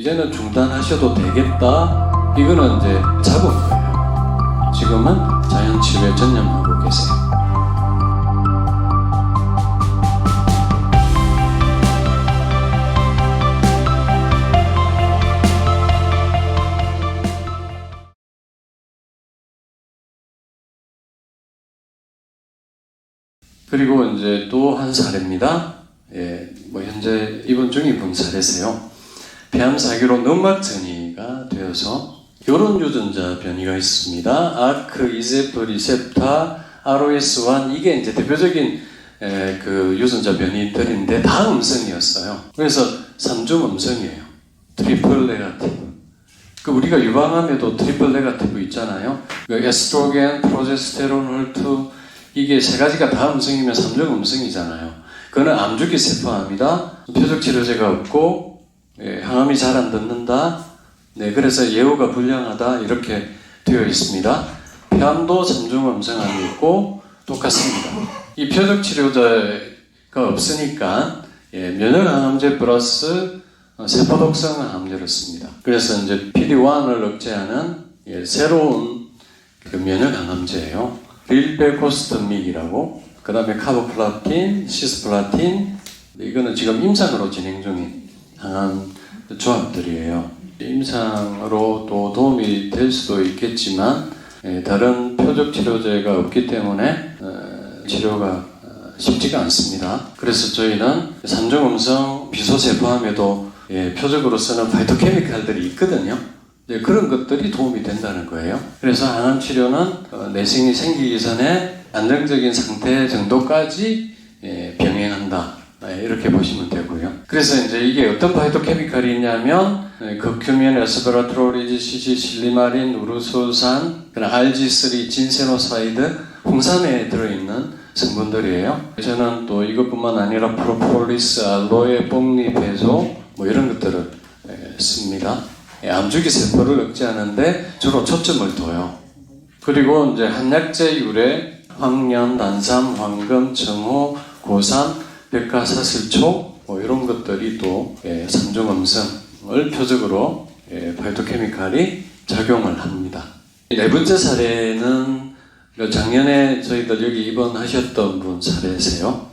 이제는 중단하셔도 되겠다. 이거는 이제 잡은 거예요. 지금은 자연 치료에 전념하고 계세요. 그리고 이제 또 한 사례입니다. 예, 뭐 현재 입원 중인 사례세요. 폐암 사기로粘膜 전이가 되어서 이런 유전자 변이가 있습니다. 아크, 이세프, 리셉타, ROS1 이게 이제 대표적인 에, 그 유전자 변이들인데 다 음성이었어요. 그래서 삼중 음성이에요. 트리플 네가티브. 그 우리가 유방암에도 트리플 네가티브 있잖아요. 그 에스트로겐, 프로제스테론, 헐투 이게 세 가지가 다 음성이면 삼중 음성이잖아요. 그거는 암주기 세포암이다. 표적 치료제가 없고 예, 항암이 잘 안 듣는다. 네, 그래서 예후가 불량하다 이렇게 되어 있습니다. 폐암도 삼중 음성암이 있고 똑같습니다. 이 표적 치료제가 없으니까 예, 면역 항암제 플러스 어, 세포 독성 항암제를 씁니다. 그래서 이제 PD-1을 억제하는 예, 새로운 그 면역 항암제예요. 릴베코스트믹이라고 그 다음에 카보플라틴, 시스플라틴 네, 이거는 지금 임상으로 진행 중인 항암 조합들이에요. 임상으로 또 도움이 될 수도 있겠지만 예, 다른 표적 치료제가 없기 때문에 어, 치료가 어, 쉽지가 않습니다. 그래서 저희는 산중음성 비소세포암에도 예, 표적으로 쓰는 파이토케미칼들이 있거든요. 네, 그런 것들이 도움이 된다는 거예요. 그래서 항암 치료는 어, 내생이 생기기 전에 안정적인 상태 정도까지 예, 병행한다. 네, 이렇게 보시면 되고요. 그래서 이제 이게 어떤 파이토케미칼이 있냐면 네, 극큐민, 에스베라트로리지, 시지, 실리마린, 우르소산, 그다음 RG3, 진세노사이드, 홍삼에 들어있는 성분들이에요. 저는 또 이것뿐만 아니라 프로폴리스, 알로에, 뽕리, 베소 뭐 이런 것들을 예, 씁니다. 예, 암주기 세포를 억제하는데 주로 초점을 둬요. 그리고 이제 한약재 유래, 황련, 난삼, 황금, 정호, 고삼, 백화사슬초 뭐 이런 것들이 또 예, 삼중음성을 표적으로 예, 파이토케미칼이 작용을 합니다. 네 번째 사례는 작년에 저희들 여기 입원하셨던 분 사례세요.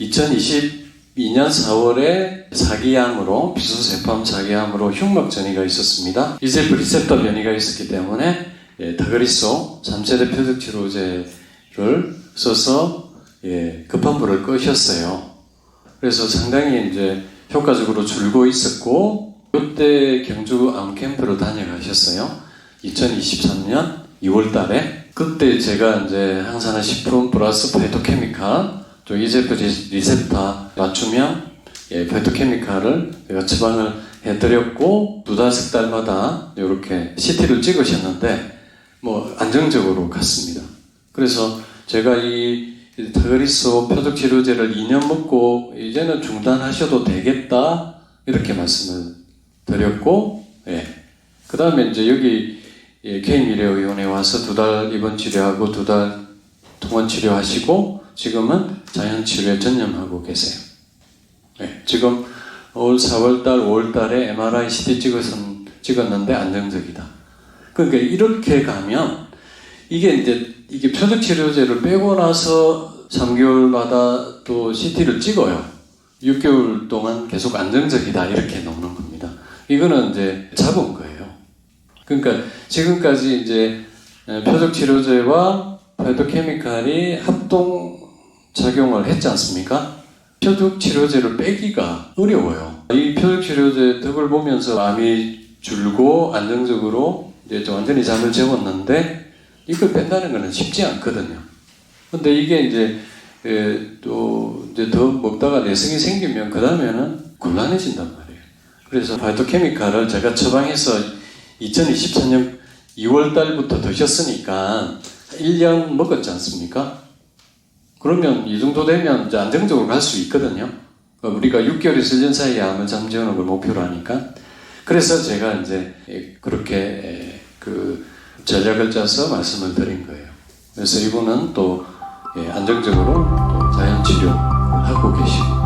2022년 4월에 사기암으로 비소세포암 사기암으로 흉막 전이가 있었습니다. 이제 리셉터 변이가 있었기 때문에 예, 다그리소 3세대 표적 치료제를 써서 예, 급한 불을 끄셨어요. 그래서 상당히 이제 효과적으로 줄고 있었고 그때 경주 암 캠프로 다녀가셨어요. 2023년 2월 달에 그때 제가 이제 항산화 식품 플러스 파이토케미칼 또 이제프 리셉타 맞추면 예, 파이토케미칼을 제가 처방을 해드렸고 두달석 달마다 이렇게 CT를 찍으셨는데 뭐 안정적으로 갔습니다. 그래서 제가 이 타그리소 표적 치료제를 2년 먹고 이제는 중단하셔도 되겠다 이렇게 말씀을 드렸고 예. 그 다음에 이제 여기 예, 개인미래의원에 와서 두 달 입원 치료하고 두 달 통원 치료하시고 지금은 자연 치료에 전념하고 계세요. 예, 지금 올 4월달, 5월달에 MRI, CT 찍었은, 찍었는데 안정적이다. 그러니까 이렇게 가면 이게 이제 이게 표적 치료제를 빼고 나서 3개월마다 또 CT를 찍어요. 6개월 동안 계속 안정적이다 이렇게 나오는 겁니다. 이거는 이제 잡은 거예요. 그러니까 지금까지 이제 표적 치료제와 파이토케미칼이 합동 작용을 했지 않습니까? 표적 치료제를 빼기가 어려워요. 이 표적 치료제 덕을 보면서 암이 줄고 안정적으로 이제 좀 완전히 잠을 재웠는데 이걸 뺀다는 것은 쉽지 않거든요. 근데 이게 이제 에, 또 이제 더 먹다가 내성이 생기면 그 다음에는 곤란해진단 말이에요. 그래서 파이토케미칼을 제가 처방해서 2024년 2월 달부터 드셨으니까 1년 먹었지 않습니까? 그러면 이 정도 되면 이제 안정적으로 갈 수 있거든요. 우리가 6개월에서 1년 사이에 암을 잠재우는 걸 목표로 하니까. 그래서 제가 이제 그렇게 그 전략을 짜서 말씀을 드린 거예요. 그래서 이분은 또 예, 안정적으로 또 자연 치료를 하고 계시고.